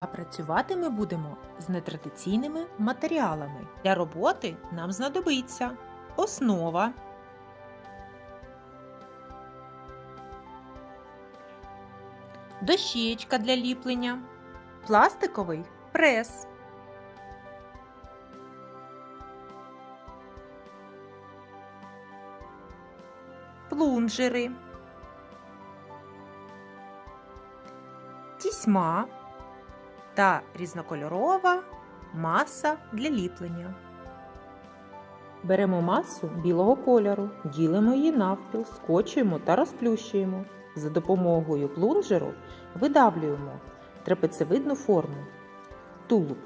А працювати ми будемо з нетрадиційними матеріалами. Для роботи нам знадобиться основа, дощечка для ліплення, пластиковий прес. Плунжери, тісьма та різнокольорова маса для ліплення. Беремо масу білого кольору, ділимо її навпіл, скочуємо та розплющуємо. За допомогою плунжеру видавлюємо трапецевидну форму тулуб.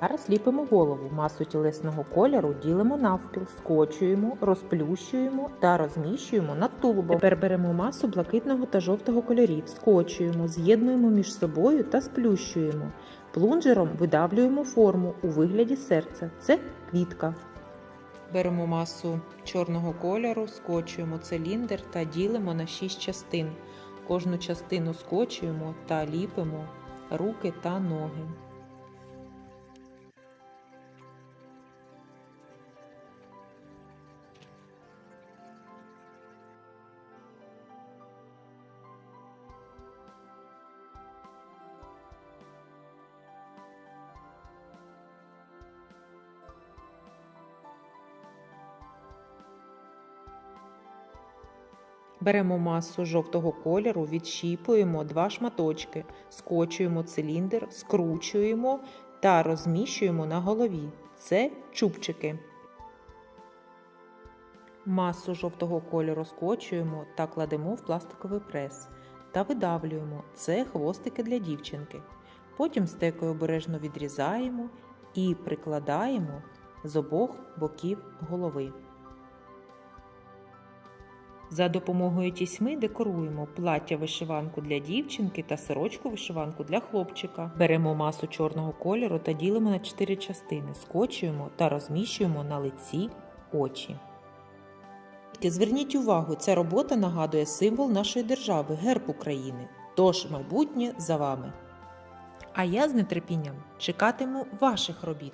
Зараз ліпимо голову. Масу тілесного кольору ділимо навпіл, скочуємо, розплющуємо та розміщуємо над тулубом. Тепер беремо масу блакитного та жовтого кольорів, скочуємо, з'єднуємо між собою та сплющуємо. Плунжером видавлюємо форму у вигляді серця. Це квітка. Беремо масу чорного кольору, скочуємо циліндр та ділимо на 6 частин. Кожну частину скочуємо та ліпимо руки та ноги. Беремо масу жовтого кольору, відщіпуємо два шматочки, скочуємо циліндр, скручуємо та розміщуємо на голові. Це чубчики. Масу жовтого кольору скочуємо та кладемо в пластиковий прес та видавлюємо. Це хвостики для дівчинки. Потім стекою обережно відрізаємо і прикладаємо з обох боків голови. За допомогою тісьми декоруємо плаття вишиванку для дівчинки та сорочку вишиванку для хлопчика. Беремо масу чорного кольору та ділимо на 4 частини, скочуємо та розміщуємо на лиці очі. Зверніть увагу, ця робота нагадує символ нашої держави, герб України. Тож майбутнє за вами. А я з нетерпінням чекатиму ваших робіт.